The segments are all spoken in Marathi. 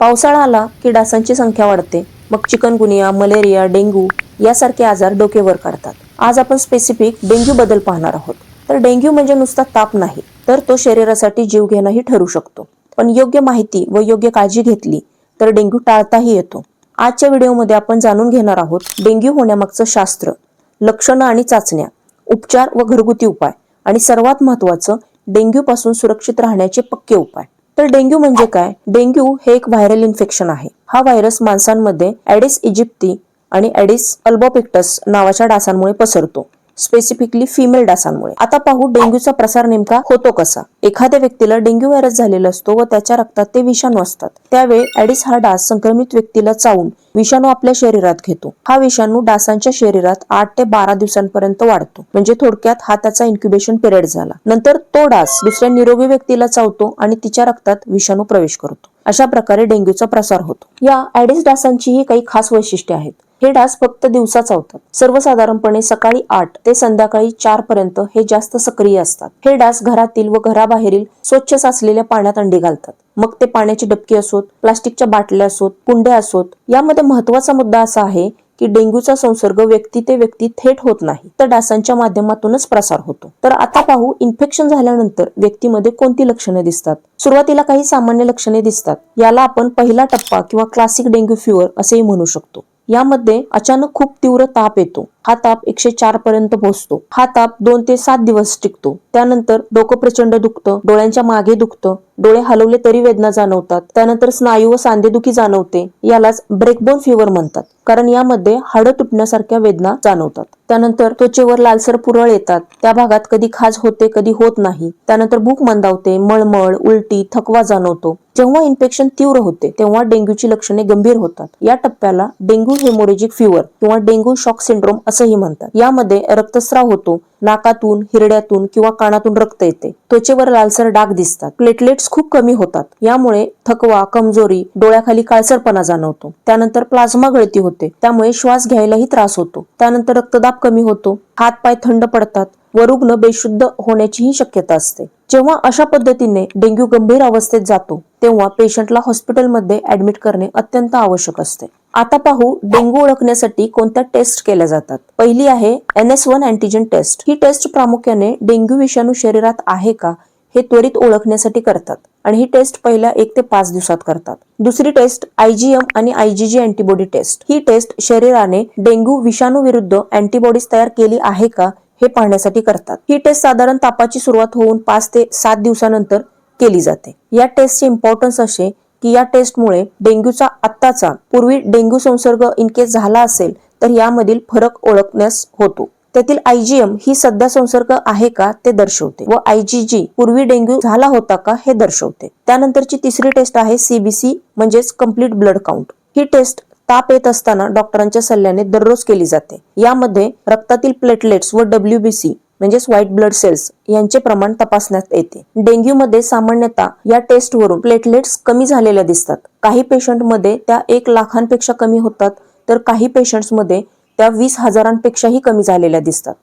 पावसाळा आला की डासांची संख्या वाढते. मग चिकनगुनिया मलेरिया डेंग्यू यासारखे आजार डोकेवर काढतात. आज आपण स्पेसिफिक डेंग्यू बद्दल पाहणार आहोत. तर डेंग्यू म्हणजे नुसता ताप नाही तर तो शरीरासाठी जीवघेणाही ठरू शकतो. पण योग्य माहिती व योग्य काळजी घेतली तर डेंग्यू टाळताही येतो. आजच्या व्हिडिओमध्ये आपण जाणून घेणार आहोत डेंग्यू होण्यामागचं शास्त्र लक्षणं आणि चाचण्या उपचार व घरगुती उपाय आणि सर्वात महत्वाचं डेंग्यू पासून सुरक्षित राहण्याचे पक्के उपाय. तर डेंग्यू म्हणजे काय? डेंग्यू हे एक व्हायरल इन्फेक्शन आहे. हा व्हायरस माणसांमध्ये ॲडिस इजिप्ती आणि ॲडिस अल्बोपिक्टस नावाच्या डासांमुळे पसरतो. स्पेसिफिकली फिमेल डासांमुळे. आता पाहू डेंग्यूचा प्रसार नेमका होतो कसा. एखाद्या व्यक्तीला डेंग्यू व्हायरस झालेला असतो व त्याच्या रक्तात ते विषाणू असतात. त्यावेळी ऍडिस हा डास संक्रमित व्यक्तीला चावून विषाणू आपल्या शरीरात घेतो. हा विषाणू डासांच्या शरीरात आठ ते बारा दिवसांपर्यंत वाढतो. म्हणजे थोडक्यात हा त्याचा इन्क्युबेशन पिरियड झाला. नंतर तो डास दुसऱ्या निरोगी व्यक्तीला चावतो आणि तिच्या रक्तात विषाणू प्रवेश करतो. अशा प्रकारे डेंग्यूचा प्रसार होतो. या ॲडिस डासांचीही काही खास वैशिष्ट्ये आहेत. हे डास फक्त दिवसा चावतात सर्वसाधारणपणे सकाळी आठ ते संध्याकाळी चार पर्यंत हे जास्त सक्रिय असतात. हे डास घरातील व घराबाहेरील स्वच्छ साचलेल्या पाण्यात अंडी घालतात. मग ते पाण्याची डबकी असोत प्लास्टिकच्या बाटल्या असोत कुंड्या असोत. यामध्ये महत्त्वाचा मुद्दा असा आहे की डेंग्यूचा संसर्ग व्यक्ती ते व्यक्ती थेट होत नाही. तर डासांच्या माध्यमातूनच प्रसार होतो. तर आता पाहू इन्फेक्शन झाल्यानंतर व्यक्तीमध्ये कोणती लक्षणे दिसतात? सुरुवातीला काही सामान्य लक्षणे दिसतात. याला आपण पहिला टप्पा किंवा क्लासिक डेंग्यू फिवर असेही म्हणू शकतो. यामध्ये अचानक खूप तीव्र ताप येतो. हा ताप एकशे चार पर्यंत पोहोचतो. हा ताप दोन ते सात दिवस टिकतो. त्यानंतर डोकं प्रचंड दुखतं डोळ्यांच्या मागे दुखतं डोळे हलवले तरी वेदना जाणवतात. त्यानंतर स्नायू व सांधेदुखी जाणवते यालाच ब्रेकबोन फिवर म्हणतात. कारण यामध्ये हाडं तुटण्यासारख्या वेदना जाणवतात. त्यानंतर त्वचेवर लालसर पुरळ येतात. त्या भागात कधी खाज होते कधी होत नाही. त्यानंतर भूक मंदावते मळमळ उलटी थकवा जाणवतो. जेव्हा इन्फेक्शन तीव्र होते तेव्हा डेंग्यूची लक्षणे गंभीर होतात. या टप्प्याला डेंग्यू हेमोरेजिक फिवर किंवा डेंग्यू शॉक सिंड्रोम असंही म्हणतात. यामध्ये रक्तस्राव होतो. नाकातून हिरड्यातून किंवा कानातून रक्त येते. त्वचेवर लालसर डाग दिसतात. प्लेटलेट्स खूप कमी होतात. यामुळे थकवा कमजोरी डोळ्याखाली काळसरपणा जाणवतो. त्यानंतर प्लाझ्मा गळती होते. त्यामुळे श्वास घ्यायलाही त्रास होतो. त्यानंतर रक्तदाब कमी होतो. हात पाय थंड पडतात. व रुग्ण बेशुद्ध होण्याचीही शक्यता असते. जेव्हा अशा पद्धतीने डेंग्यू गंभीर अवस्थेत जातो तेव्हा पेशंटला हॉस्पिटलमध्ये ऍडमिट करणे अत्यंत आवश्यक असते. आता पाहू डेंग्यू ओळखण्यासाठी कोणत्या टेस्ट केल्या जातात. पहिली आहे N S one antigen test ही टेस्ट प्रामुख्याने डेंग्यू विषाणू शरीरात आहे का हे त्वरित ओळखण्यासाठी करतात आणि ही टेस्ट पहिल्या एक ते पाच दिवसात करतात. दुसरी टेस्ट आयजीएम आणि आयजीजी अँटीबॉडी टेस्ट ही टेस्ट शरीराने डेंग्यू विषाणू विरुद्ध अँटीबॉडीज तयार केली आहे का हे पाहण्यासाठी करतात. ही टेस्ट साधारण तापाची सुरुवात होऊन पाच ते सात दिवसानंतर केली जाते. या टेस्टचे इम्पॉर्टन्स असे की या टेस्टमुळे डेंग्यूचा आत्ताचा पूर्वी डेंग्यू संसर्ग इनकेस झाला असेल तर यामधील फरक ओळखण्यास होतो. त्यातील आयजीएम ही सध्या संसर्ग आहे का ते दर्शवते व आयजीजी पूर्वी डेंग्यू झाला होता का हे दर्शवते. त्यानंतरची तिसरी टेस्ट आहे सीबीसी म्हणजेच कंप्लीट ब्लड काउंट. ही टेस्ट ताप येत असताना डॉक्टरांच्या सल्ल्याने दररोज केली जाते. यामध्ये रक्तातील प्लेटलेट्स व डब्ल्यूबीसी म्हणजेच व्हाईट ब्लड सेल्स यांचे प्रमाण तपासण्यात येते. डेंग्यूमध्ये सामान्यतः या टेस्टवरून प्लेटलेट्स कमी झालेल्या दिसतात. काही पेशंटमध्ये त्या एक लाखांपेक्षा कमी होतात तर काही पेशंट्समध्ये त्या वीस हजारांपेक्षाही कमी झालेल्या दिसतात.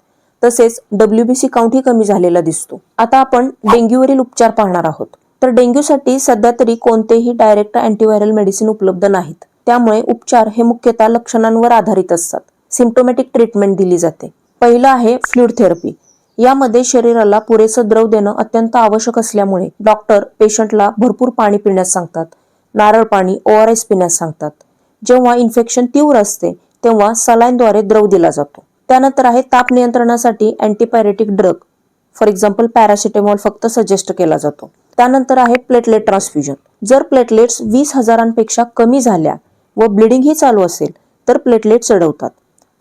तसेच डब्ल्यूबीसी काउंटही कमी झालेला दिसतो. आता आपण डेंग्यूवरील उपचार पाहणार आहोत. तर डेंग्यूसाठी सध्या तरी कोणतेही डायरेक्ट अँटीव्हायरल मेडिसिन उपलब्ध नाहीत. त्यामुळे उपचार हे मुख्यतः लक्षणांवर आधारित असतात. सिम्टोमॅटिक ट्रीटमेंट दिली जाते. पहिलं आहे फ्लूड थेरपी यामध्ये शरीराला पुरेसं द्रव देणं अत्यंत आवश्यक असल्यामुळे डॉक्टर पेशंटला भरपूर पाणी पिण्यास सांगतात. नारळ पाणी ओ आर एस पिण्यास सांगतात. जेव्हा इन्फेक्शन तीव्र असते तेव्हा सलाईनद्वारे द्रव दिला जातो. त्यानंतर आहे ताप नियंत्रणासाठी antipyretic drug. For example paracetamol फक्त सजेस्ट केला जातो. त्यानंतर आहे प्लेटलेट ट्रान्सफ्युजन. जर प्लेटलेट्स वीस हजारांपेक्षा कमी झाल्या व ब्लिडिंग ही चालू असेल तर प्लेटलेट चढवतात.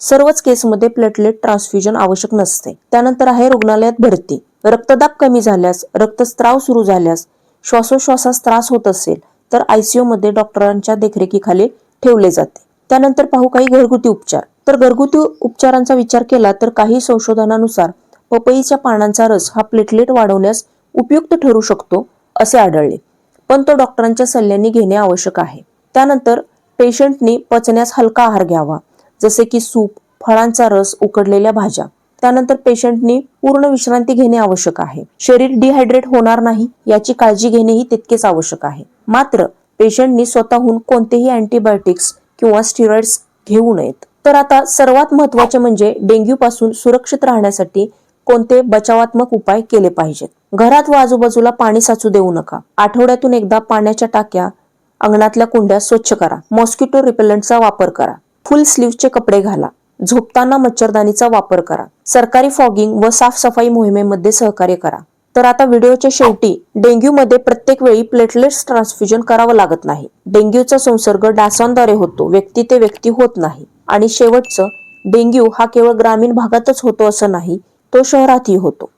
सर्वच केसमध्ये प्लेटलेट ट्रान्सफ्युजन आवश्यक नसते. त्यानंतर आहे रुग्णालयात भरती. रक्तदाब कमी झाल्यास रक्तस्त्राव सुरू झाल्यास श्वासोश्वासास त्रास होत असेल तर आयसीयू मध्ये डॉक्टरांच्या देखरेखीखाली ठेवले जाते. त्यानंतर पाहू काही घरगुती उपचार. तर घरगुती उपचारांचा विचार केला तर काही संशोधनानुसार पपईच्या पानांचा रस हा प्लेटलेट वाढवण्यास उपयुक्त ठरू शकतो असे आढळले. पण तो डॉक्टरांच्या सल्ल्याने घेणे आवश्यक आहे. त्यानंतर पेशंटनी पचण्यास हलका आहार घ्यावा. जसे की सूप फळांचा रस उकडलेल्या भाज्या. त्यानंतर पेशंटनी पूर्ण विश्रांती घेणे आवश्यक आहे. शरीर डिहायड्रेट होणार नाही याची काळजी घेणेही तितकेच आवश्यक आहे. मात्र पेशंटनी स्वतःहून कोणतेही अँटीबायोटिक्स किंवा स्टिरॉइड्स घेऊ नयेत. तर आता सर्वात महत्त्वाचे म्हणजे डेंग्यू पासून सुरक्षित राहण्यासाठी कोणते बचावात्मक उपाय केले पाहिजेत? घरात व आजूबाजूला पाणी साचू देऊ नका. आठवड्यातून एकदा पाण्याच्या टाक्या अंगणातल्या कुंड्या स्वच्छ करा. मॉस्किटो रिपेलंटचा वापर करा. फुल स्लीव्हचे कपडे घाला. झोपताना मच्छरदानीचा वापर करा. सरकारी फॉगिंग व साफसफाई मोहिमेमध्ये सहकार्य करा. तर आता व्हिडिओच्या शेवटी डेंग्यू मध्ये प्रत्येक वेळी प्लेटलेट्स ट्रान्सफ्युजन करावं लागत नाही. डेंग्यूचा संसर्ग डासांद्वारे होतो. व्यक्ती ते व्यक्ती होत नाही. आणि शेवटचं डेंग्यू हा केवळ ग्रामीण भागातच होतो असं नाही तो शहरातही होतो.